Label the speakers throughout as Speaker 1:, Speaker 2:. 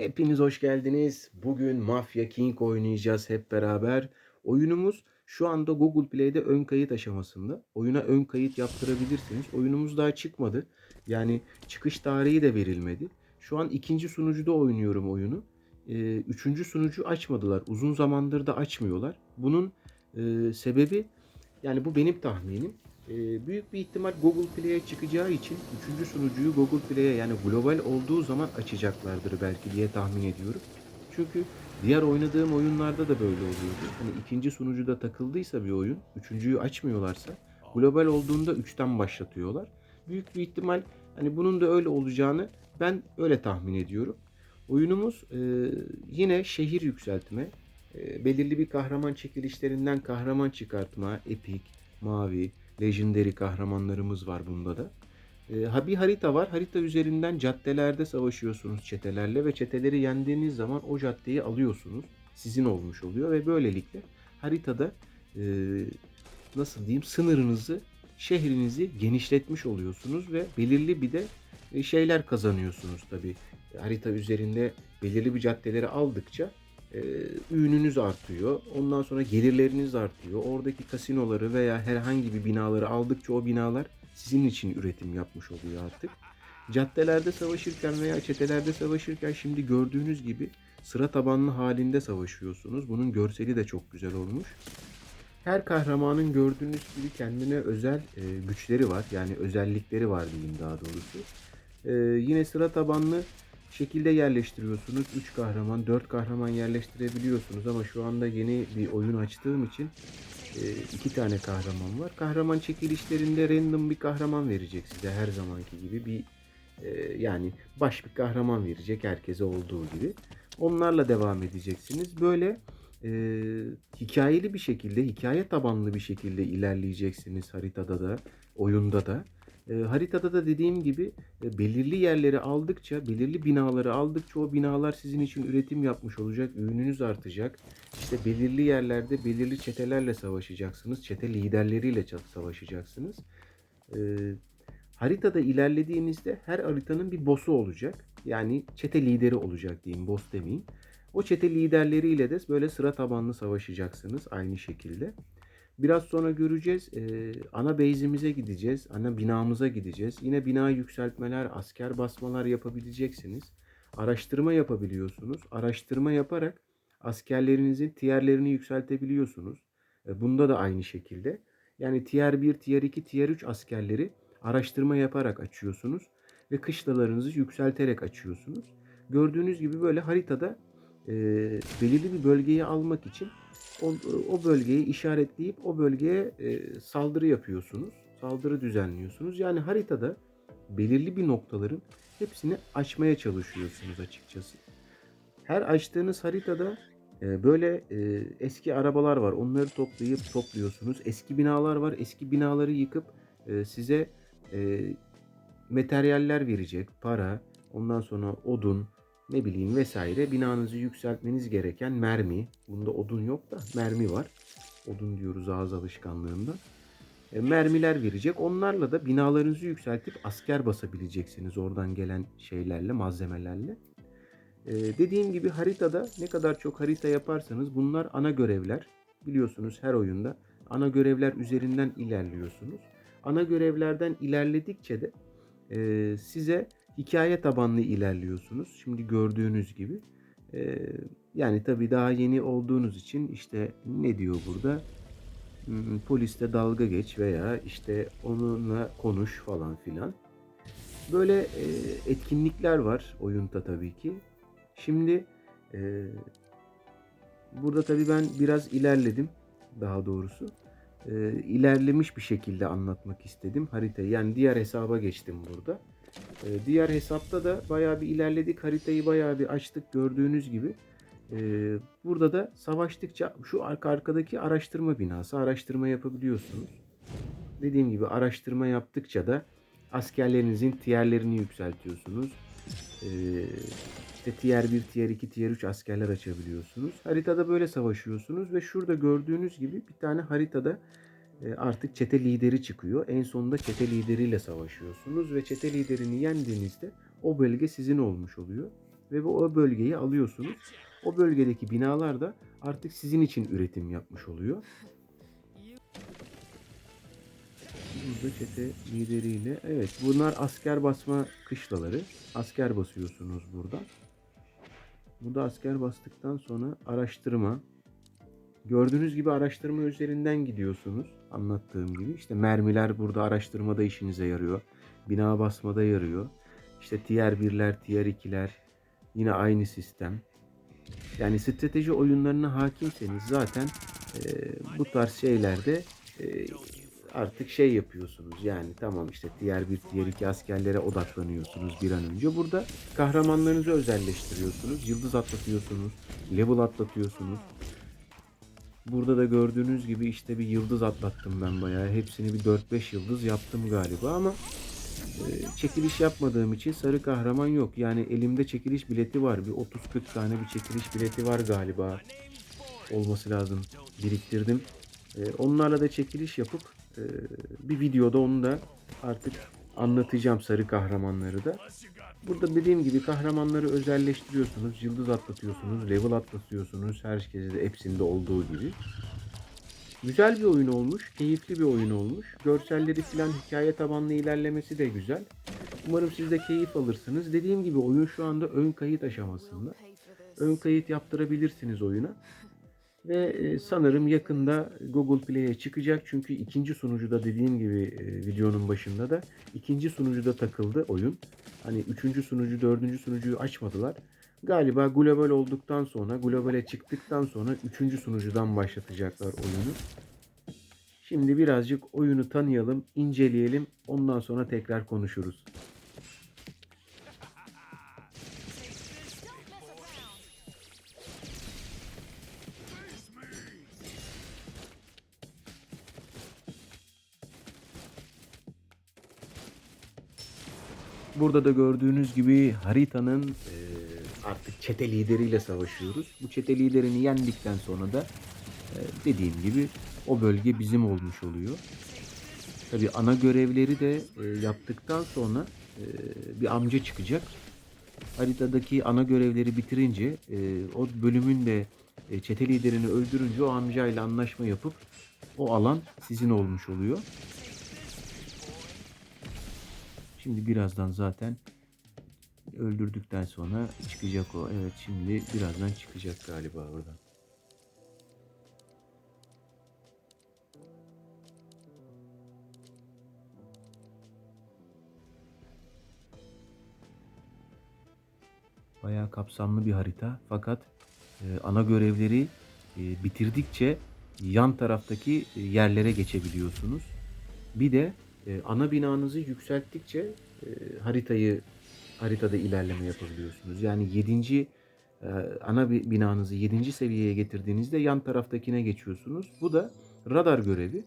Speaker 1: Hepiniz hoş geldiniz. Bugün Mafia King oynayacağız hep beraber. Oyunumuz şu anda Google Play'de ön kayıt aşamasında. Oyuna ön kayıt yaptırabilirsiniz. Oyunumuz daha çıkmadı. Yani çıkış tarihi de verilmedi. Şu an ikinci sunucuda oynuyorum oyunu. Ee, üçüncü sunucu açmadılar. Uzun zamandır da açmıyorlar. Bunun e, sebebi yani bu benim tahminim. Ee, büyük bir ihtimal Google Play'e çıkacağı için üçüncü sunucuyu Google Play'e yani global olduğu zaman açacaklardır belki diye tahmin ediyorum. Çünkü diğer oynadığım oyunlarda da böyle oluyordu. Hani ikinci sunucuda takıldıysa bir oyun, üçüncüyü açmıyorlarsa global olduğunda üçten başlatıyorlar. Büyük bir ihtimal hani bunun da öyle olacağını ben öyle tahmin ediyorum. Oyunumuz e, yine şehir yükseltme, e, belirli bir kahraman çekilişlerinden kahraman çıkartma, epik, mavi, legendary kahramanlarımız var bunda da. E, bir harita var. Harita üzerinden caddelerde savaşıyorsunuz çetelerle ve çeteleri yendiğiniz zaman o caddeyi alıyorsunuz. Sizin olmuş oluyor ve böylelikle haritada e, nasıl diyeyim sınırınızı, şehrinizi genişletmiş oluyorsunuz ve belirli bir de e, şeyler kazanıyorsunuz tabi. Harita üzerinde belirli bir caddeleri aldıkça e, ürününüz artıyor. Ondan sonra gelirleriniz artıyor. Oradaki kasinoları veya herhangi bir binaları aldıkça o binalar sizin için üretim yapmış oluyor artık. Caddelerde savaşırken veya çetelerde savaşırken şimdi gördüğünüz gibi sıra tabanlı halinde savaşıyorsunuz. Bunun görseli de çok güzel olmuş. Her kahramanın gördüğünüz gibi kendine özel e, güçleri var. Yani özellikleri var diyeyim daha doğrusu. E, yine sıra tabanlı şekilde yerleştiriyorsunuz. 3 kahraman, 4 kahraman yerleştirebiliyorsunuz ama şu anda yeni bir oyun açtığım için e, iki tane kahraman var. Kahraman çekilişlerinde random bir kahraman verecek size her zamanki gibi bir e, yani baş bir kahraman verecek herkese olduğu gibi. Onlarla devam edeceksiniz. Böyle e, hikayeli bir şekilde, hikaye tabanlı bir şekilde ilerleyeceksiniz haritada da, oyunda da. E, haritada da dediğim gibi e, belirli yerleri aldıkça, belirli binaları aldıkça o binalar sizin için üretim yapmış olacak, ürününüz artacak. İşte belirli yerlerde belirli çetelerle savaşacaksınız, çete liderleriyle savaşacaksınız. E, haritada ilerlediğinizde her haritanın bir boss'u olacak. Yani çete lideri olacak diyeyim, boss demeyeyim. O çete liderleriyle de böyle sıra tabanlı savaşacaksınız aynı şekilde. Biraz sonra göreceğiz. Ee, ana base'imize gideceğiz. Ana binamıza gideceğiz. Yine bina yükseltmeler, asker basmalar yapabileceksiniz. Araştırma yapabiliyorsunuz. Araştırma yaparak askerlerinizin tierlerini yükseltebiliyorsunuz. E, bunda da aynı şekilde. Yani tier 1, tier 2, tier 3 askerleri araştırma yaparak açıyorsunuz. Ve kışlalarınızı yükselterek açıyorsunuz. Gördüğünüz gibi böyle haritada e, belirli bir bölgeyi almak için o, o bölgeyi işaretleyip o bölgeye e, saldırı yapıyorsunuz. Saldırı düzenliyorsunuz. Yani haritada belirli bir noktaların hepsini açmaya çalışıyorsunuz açıkçası. Her açtığınız haritada e, böyle e, eski arabalar var. Onları toplayıp topluyorsunuz. Eski binalar var. Eski binaları yıkıp e, size e, materyaller verecek. Para, ondan sonra odun, ne bileyim vesaire binanızı yükseltmeniz gereken mermi. Bunda odun yok da mermi var. Odun diyoruz ağız alışkanlığında. E, mermiler verecek. Onlarla da binalarınızı yükseltip asker basabileceksiniz oradan gelen şeylerle, malzemelerle. E, dediğim gibi haritada ne kadar çok harita yaparsanız bunlar ana görevler. Biliyorsunuz her oyunda ana görevler üzerinden ilerliyorsunuz. Ana görevlerden ilerledikçe de e, size hikaye tabanlı ilerliyorsunuz. Şimdi gördüğünüz gibi. Ee, yani tabii daha yeni olduğunuz için işte ne diyor burada? Hmm, poliste dalga geç veya işte onunla konuş falan filan. Böyle e, etkinlikler var oyunda tabii ki. Şimdi e, burada tabii ben biraz ilerledim daha doğrusu. E, ilerlemiş bir şekilde anlatmak istedim haritayı. Yani diğer hesaba geçtim burada. Ee, diğer hesapta da bayağı bir ilerledik. Haritayı bayağı bir açtık gördüğünüz gibi. Ee, burada da savaştıkça şu arka arkadaki araştırma binası araştırma yapabiliyorsunuz. Dediğim gibi araştırma yaptıkça da askerlerinizin tierlerini yükseltiyorsunuz. Ee, işte tier 1, tier 2, tier 3 askerler açabiliyorsunuz. Haritada böyle savaşıyorsunuz ve şurada gördüğünüz gibi bir tane haritada e, artık çete lideri çıkıyor. En sonunda çete lideriyle savaşıyorsunuz ve çete liderini yendiğinizde o bölge sizin olmuş oluyor. ve bu o bölgeyi alıyorsunuz. O bölgedeki binalar da artık sizin için üretim yapmış oluyor. Burada çete lideriyle evet bunlar asker basma kışlaları. Asker basıyorsunuz burada. Burada asker bastıktan sonra araştırma. Gördüğünüz gibi araştırma üzerinden gidiyorsunuz. Anlattığım gibi. İşte mermiler burada araştırmada işinize yarıyor. Bina basmada yarıyor. İşte tier 1'ler, tier 2'ler yine aynı sistem. Yani strateji oyunlarına hakimseniz zaten e, bu tarz şeylerde e, artık şey yapıyorsunuz. Yani tamam işte tier 1, tier 2 askerlere odaklanıyorsunuz bir an önce. Burada kahramanlarınızı özelleştiriyorsunuz. Yıldız atlatıyorsunuz. Level atlatıyorsunuz. Burada da gördüğünüz gibi işte bir yıldız atlattım ben bayağı. Hepsini bir 4-5 yıldız yaptım galiba ama e, çekiliş yapmadığım için sarı kahraman yok. Yani elimde çekiliş bileti var. Bir 30-40 tane bir çekiliş bileti var galiba. Olması lazım. Biriktirdim. E, onlarla da çekiliş yapıp e, bir videoda onu da artık anlatacağım sarı kahramanları da. Burada dediğim gibi kahramanları özelleştiriyorsunuz, yıldız atlatıyorsunuz, level atlatıyorsunuz. Herkese de hepsinde olduğu gibi. Güzel bir oyun olmuş, keyifli bir oyun olmuş. Görselleri filan hikaye tabanlı ilerlemesi de güzel. Umarım siz de keyif alırsınız. Dediğim gibi oyun şu anda ön kayıt aşamasında. Ön kayıt yaptırabilirsiniz oyuna. Ve e, sanırım yakında Google Play'e çıkacak. Çünkü ikinci sunucuda dediğim gibi e, videonun başında da ikinci sunucuda takıldı oyun. Hani üçüncü sunucu, dördüncü sunucuyu açmadılar. Galiba global olduktan sonra, globale çıktıktan sonra üçüncü sunucudan başlatacaklar oyunu. Şimdi birazcık oyunu tanıyalım, inceleyelim. Ondan sonra tekrar konuşuruz. Burada da gördüğünüz gibi haritanın e, artık çete lideriyle savaşıyoruz. Bu çete liderini yendikten sonra da e, dediğim gibi o bölge bizim olmuş oluyor. Tabi ana görevleri de e, yaptıktan sonra e, bir amca çıkacak. Haritadaki ana görevleri bitirince e, o bölümün de e, çete liderini öldürünce o amcayla anlaşma yapıp o alan sizin olmuş oluyor. Şimdi birazdan zaten öldürdükten sonra çıkacak o. Evet şimdi birazdan çıkacak galiba oradan. Bayağı kapsamlı bir harita fakat e, ana görevleri e, bitirdikçe yan taraftaki e, yerlere geçebiliyorsunuz. Bir de e, ana binanızı yükselttikçe e, haritayı haritada ilerleme yapabiliyorsunuz. Yani 7. E, ana bi- binanızı 7. seviyeye getirdiğinizde yan taraftakine geçiyorsunuz. Bu da radar görevi.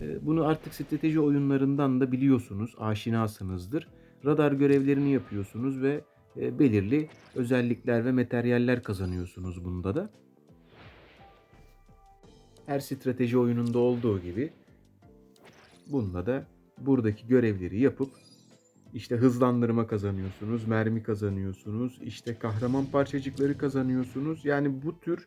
Speaker 1: E, bunu artık strateji oyunlarından da biliyorsunuz, aşinasınızdır. Radar görevlerini yapıyorsunuz ve e, belirli özellikler ve materyaller kazanıyorsunuz bunda da. Her strateji oyununda olduğu gibi bunda da buradaki görevleri yapıp işte hızlandırma kazanıyorsunuz, mermi kazanıyorsunuz, işte kahraman parçacıkları kazanıyorsunuz. Yani bu tür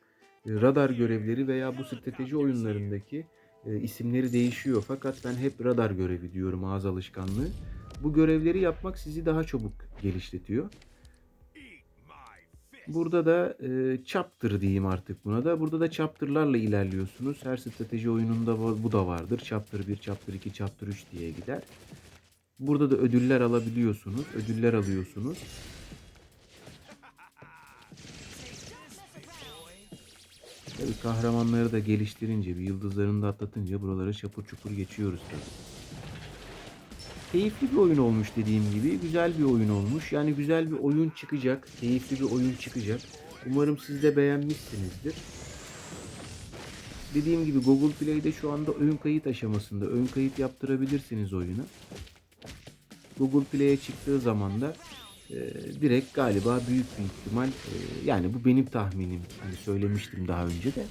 Speaker 1: e, radar görevleri veya bu strateji oyunlarındaki e, isimleri değişiyor. Fakat ben hep radar görevi diyorum ağız alışkanlığı. Bu görevleri yapmak sizi daha çabuk geliştiriyor. Burada da e, chapter diyeyim artık buna da. Burada da chapter'larla ilerliyorsunuz. Her strateji oyununda bu da vardır. Chapter 1, chapter 2, chapter 3 diye gider. Burada da ödüller alabiliyorsunuz. Ödüller alıyorsunuz. Tabii kahramanları da geliştirince, bir yıldızlarını da atlatınca buraları çapur çupur geçiyoruz tabii. Keyifli bir oyun olmuş dediğim gibi. Güzel bir oyun olmuş. Yani güzel bir oyun çıkacak. Keyifli bir oyun çıkacak. Umarım siz de beğenmişsinizdir. Dediğim gibi Google Play'de şu anda ön kayıt aşamasında. Ön kayıt yaptırabilirsiniz oyuna. Google Play'e çıktığı zaman da e, direkt galiba büyük bir ihtimal e, yani bu benim tahminim. Hani söylemiştim daha önce de.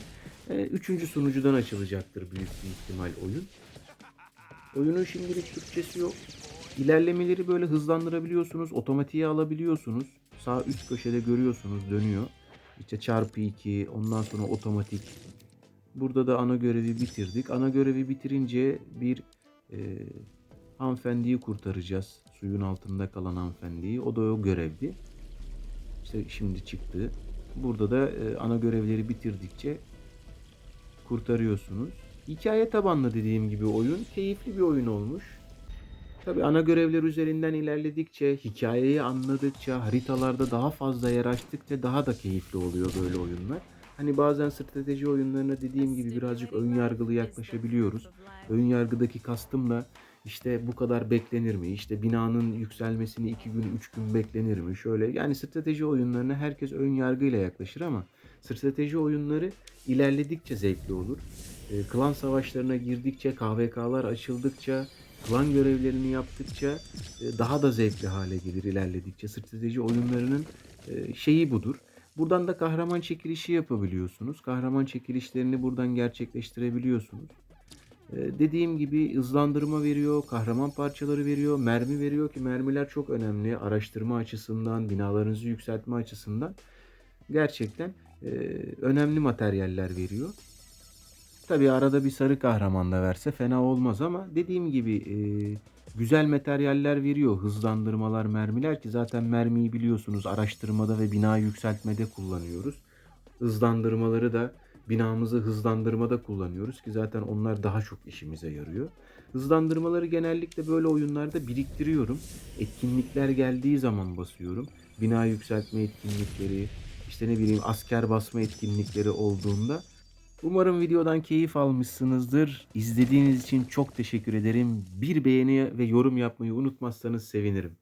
Speaker 1: E, üçüncü sunucudan açılacaktır büyük bir ihtimal oyun. Oyunun şimdilik Türkçesi yok. İlerlemeleri böyle hızlandırabiliyorsunuz, otomatiğe alabiliyorsunuz. sağ üst köşede görüyorsunuz dönüyor. İşte çarpı 2 ondan sonra otomatik. Burada da ana görevi bitirdik. Ana görevi bitirince bir e, hanımefendiyi kurtaracağız. Suyun altında kalan hanımefendiyi. O da o görevdi. İşte şimdi çıktı. Burada da e, ana görevleri bitirdikçe kurtarıyorsunuz. Hikaye tabanlı dediğim gibi oyun. Keyifli bir oyun olmuş. Tabi ana görevler üzerinden ilerledikçe, hikayeyi anladıkça, haritalarda daha fazla yer açtıkça daha da keyifli oluyor böyle oyunlar. Hani bazen strateji oyunlarına dediğim gibi birazcık ön yargılı yaklaşabiliyoruz. Ön yargıdaki kastım da işte bu kadar beklenir mi? İşte binanın yükselmesini iki gün, üç gün beklenir mi? Şöyle yani strateji oyunlarına herkes ön yargıyla yaklaşır ama strateji oyunları ilerledikçe zevkli olur. E, klan savaşlarına girdikçe, KVK'lar açıldıkça, klan görevlerini yaptıkça e, daha da zevkli hale gelir ilerledikçe. Strateji oyunlarının e, şeyi budur. Buradan da kahraman çekilişi yapabiliyorsunuz. Kahraman çekilişlerini buradan gerçekleştirebiliyorsunuz. Ee, dediğim gibi hızlandırma veriyor, kahraman parçaları veriyor, mermi veriyor ki mermiler çok önemli. Araştırma açısından, binalarınızı yükseltme açısından gerçekten e, önemli materyaller veriyor. Tabii arada bir sarı kahraman da verse fena olmaz ama dediğim gibi e, güzel materyaller veriyor. Hızlandırmalar, mermiler ki zaten mermiyi biliyorsunuz araştırmada ve bina yükseltmede kullanıyoruz. Hızlandırmaları da binamızı hızlandırmada kullanıyoruz ki zaten onlar daha çok işimize yarıyor. Hızlandırmaları genellikle böyle oyunlarda biriktiriyorum. Etkinlikler geldiği zaman basıyorum. Bina yükseltme etkinlikleri, işte ne bileyim asker basma etkinlikleri olduğunda Umarım videodan keyif almışsınızdır. İzlediğiniz için çok teşekkür ederim. Bir beğeni ve yorum yapmayı unutmazsanız sevinirim.